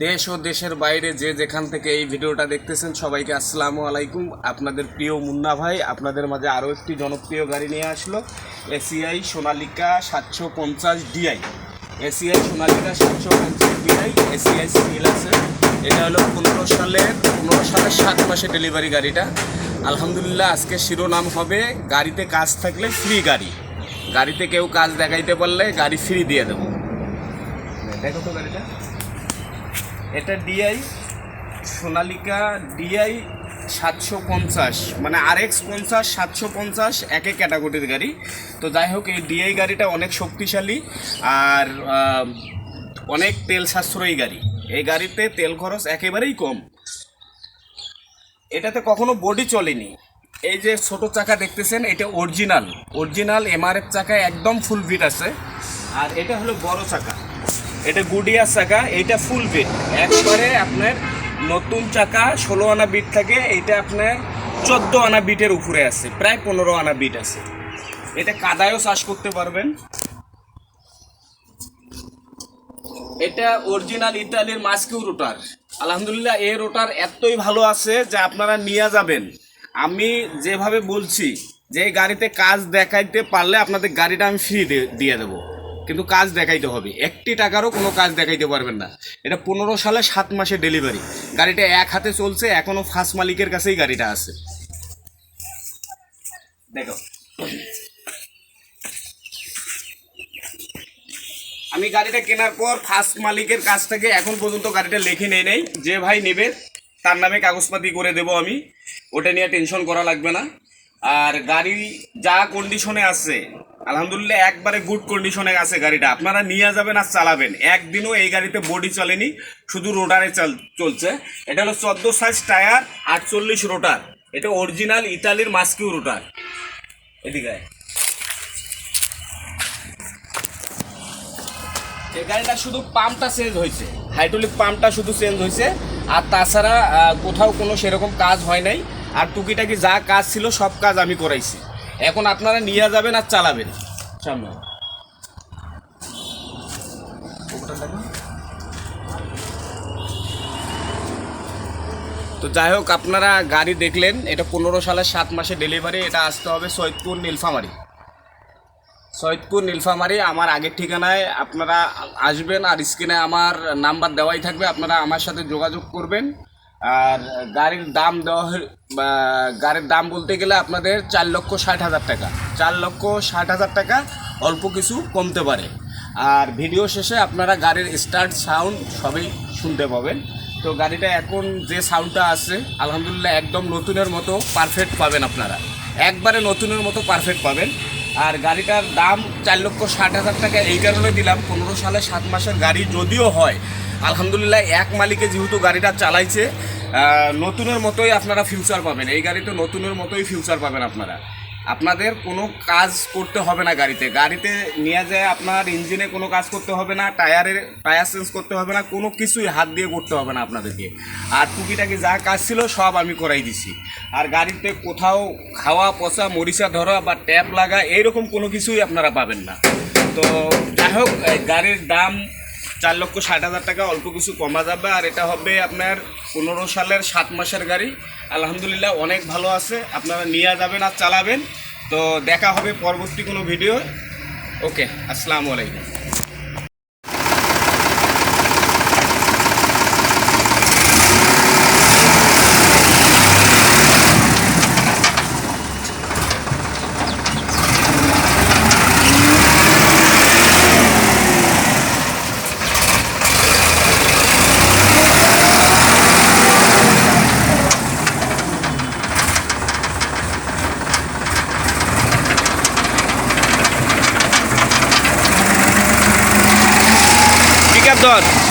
দেশ ও দেশের বাইরে যে যেখান থেকে এই ভিডিওটা দেখতেছেন সবাইকে আসসালামু আলাইকুম। আপনাদের প্রিয় মুন্না ভাই, আপনাদের মাঝে আরও একটি জনপ্রিয় গাড়ি নিয়ে আসলো এসিআই সোনালিকা সাতশো পঞ্চাশ ডিআই। এসিআই সোনালিকা সাতশো পঞ্চাশ ডিআই, এসিআই সিল আছে এটা হলো পনেরো সালের পনেরো সালের সাত মাসে ডেলিভারি গাড়িটা। আলহামদুলিল্লাহ আজকে শিরোনাম হবে গাড়িতে কাজ থাকলে ফ্রি গাড়ি। গাড়িতে কেউ কাজ দেখাইতে পারলে গাড়ি ফ্রি দিয়ে দেবো। দেখো তো গাড়িটা। এটা ডিআই সোনালিকা ডিআই সাতশো পঞ্চাশ মানে আর এক্স পঞ্চাশ, সাতশো পঞ্চাশ একই ক্যাটাগরির গাড়ি। তো যাই হোক, এই ডিআই গাড়িটা অনেক শক্তিশালী আর অনেক তেল সাশ্রয়ী গাড়ি। এই গাড়িতে তেল খরচ একেবারেই কম। এটাতে কখনো বডি চলেনি। এই যে ছোট চাকা দেখতেছেন, এটা অরিজিনাল অরিজিনাল এমআরএফ চাকা একদম ফুল ফিট আছে। আর এটা হলো বড় চাকা। এটা গুডিয়ার চাকা, এইটা ফুল বিট একবারে আপনার নতুন চাকা, ষোলো আনা বিট থাকে, এইটা আপনার চোদ্দ আনা বিটের উপরে আছে, প্রায় পনেরো আনা বিট আছে। এটা কাদায়ও চাষ করতে পারবেন। এটা অরিজিনাল ইতালির মাস্কিউ রোটার। আলহামদুলিল্লাহ, এই রোটার এতই ভালো আছে যে আপনারা নিয়ে যাবেন। আমি যেভাবে বলছি, যে গাড়িতে কাজ দেখাইতে পারলে আপনাদের গাড়িটা আমি ফ্রি দিয়ে দেবো। কিন্তু কাজ দেখাইতে হবে। একটি টাকারও কোনো কাজ দেখাইতে পারবেন না। এটা পনেরো সালে সাত মাসে ডেলিভারি গাড়িটা এক হাতে চলছে এখনও ফার্স্ট মালিকের কাছেই গাড়িটা আছে। দেখো। আমি গাড়িটা কেনার পর ফার্স্ট মালিকের কাছ থেকে এখন পর্যন্ত গাড়িটা লিখে নেই নেই। যে ভাই নেবে, তার নামে কাগজপাতি করে দেব আমি। ওটা নিয়ে টেনশন করা লাগবে না। আর গাড়ি যা কন্ডিশনে আছে, আলহামদুলিল্লাহ একবারে গুড কন্ডিশনে আছে গাড়িটা। আপনারা নিয়ে যাবেন আর চালাবেন। একদিনও এই গাড়িতে বডি চলেনি, শুধু রোডারে চাল, চলছে। এটা হলো চোদ্দ সাইজ টায়ার আটচল্লিশ রোটার এটা অরিজিনাল ইতালির মাস্কিউ রোটার এদিকে এই গাড়িটা শুধু পাম্পটা চেঞ্জ হয়েছে। হাইড্রোলিক পাম্পটা শুধু চেঞ্জ হয়েছে। আর তাছাড়া কোথাও কোনো সেরকম কাজ হয় নাই। আর টুকিটাকি যা কাজ ছিল, সব কাজ আমি করাইছি। এখন আপনারা নিয়ে যাবেন আর চালাবেন। সামনে। তো যাই হোক, আপনারা গাড়ি দেখলেন, এটা পনেরো সালের সাত মাসে ডেলিভারি এটা আসতে হবে সৈয়দপুর নীলফামারি। সৈয়দপুর নীলফামারি, আমার আগের ঠিকানায় আপনারা আসবেন আর স্ক্রিনে আমার নাম্বার দেওয়াই থাকবে, আপনারা আমার সাথে যোগাযোগ করবেন। আর গাড়ির দাম দেওয়া গাড়ির দাম বলতে গেলে আপনাদের চার লক্ষ ষাট হাজার টাকা। চার লক্ষ ষাট হাজার টাকা অল্প কিছু কমতে পারে। আর ভিডিও শেষে আপনারা গাড়ির স্টার্ট সাউন্ড সবই শুনতে পাবেন। তো গাড়িটা এখন যে সাউন্ডটা আছে, আলহামদুলিল্লাহ একদম নতুনের মতো পারফেক্ট পাবেন আপনারা। একবারে নতুনের মতো পারফেক্ট পাবেন। আর গাড়িটার দাম চার লক্ষ ষাট হাজার টাকা এই কারণে দিলাম। পনেরো সালে সাত মাসের গাড়ি যদিও হয় আলহামদুলিল্লাহ, এক মালিকে যেহেতু গাড়িটা চালাইছে নতুনের মতোই আপনারা ফিউচার পাবেন। এই গাড়িতে নতুনের মতোই ফিউচার পাবেন আপনারা। আপনাদের কোনো কাজ করতে হবে না গাড়িতে। গাড়িতে নিয়ে যায় আপনার ইঞ্জিনে কোনো কাজ করতে হবে না, টায়ারের, টায়ার চেঞ্জ করতে হবে না, কোনো কিছুই হাত দিয়ে করতে হবে না আপনাদেরকে। আর টুকিটাকি যা কাজ ছিল সব আমি করাই দিছি। আর গাড়িতে কোথাও খাওয়া, পচা, মরিচা ধরা বা ট্যাপ লাগা, এইরকম কোনো কিছুই আপনারা পাবেন না। তো যাই হোক গাড়ির দাম চার লক্ষ ষাট হাজার টাকা, অল্প কিছু কমা যাবে। আর এটা হবে আপনার পনেরো সালের সাত মাসের গাড়ি। আলহামদুলিল্লাহ অনেক ভালো আছে। আপনারা নিয়ে যাবেন আর চালাবেন। তো দেখা হবে পরবর্তী কোনো ভিডিও। ওকে, আসসালামু আলাইকুম। পিক আপ ধর